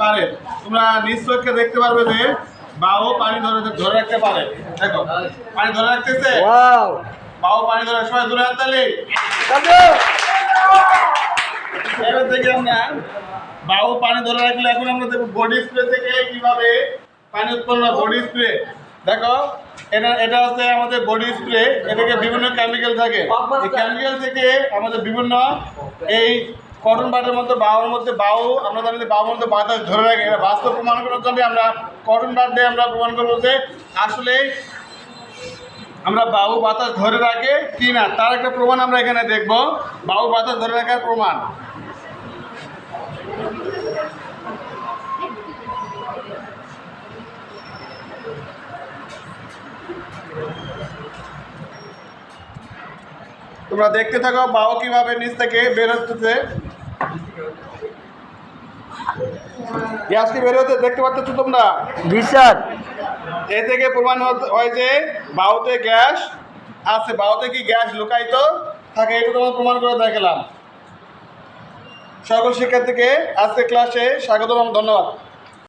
পারে। তোমরা নিশ্চয়কে দেখতে পারবে যে বাও পানি ধরে ধরে রাখতে পারে। দেখো পানি ধরে রাখতেছে? ওয়াও। বাও পানি ধরে সবাই দূরে হাততালি এবার দেখি আমরা বাউ পানি ধরে রাখলে এখন আমরা দেখব বডি স্প্রে থেকে কীভাবে পানি উৎপন্ন বডি স্প্রে দেখো এটা এটা হচ্ছে আমাদের বডি স্প্রে এটাকে বিভিন্ন কেমিক্যাল থাকে। এই কেমিক্যাল থেকে আমাদের বিভিন্ন এই কটন বাটের মধ্যে বাউর মধ্যে বাউ আমরা জানি যে বাউর মধ্যে বাতাস ধরে রাখে। এটা বাস্তব প্রমাণ করার জন্য আমরা কটন বাট দিয়ে আমরা প্রমাণ করব যে আসলে আমরা বাবু বাতাস ধরে রাখে কি না। তার একটা প্রমাণ আমরা এখানে দেখব। বাবু বাতাস ধরে রাখার প্রমাণ। তোমরা দেখতে থাকো বাবু কীভাবে নিচ থেকে বের হচ্ছে। গ্যাস বেরোতে দেখতে পাচ্ছ তোমরা? জি স্যার। এ থেকে প্রমাণ হয় যে বাহুতে গ্যাস আছে। বাহুতে কি গ্যাস লুকায়িত? থাকে এটা তোমার প্রমাণ করে দেখালাম। সকল শিক্ষার্থীকে আজকে ক্লাসে স্বাগত এবং ধন্যবাদ।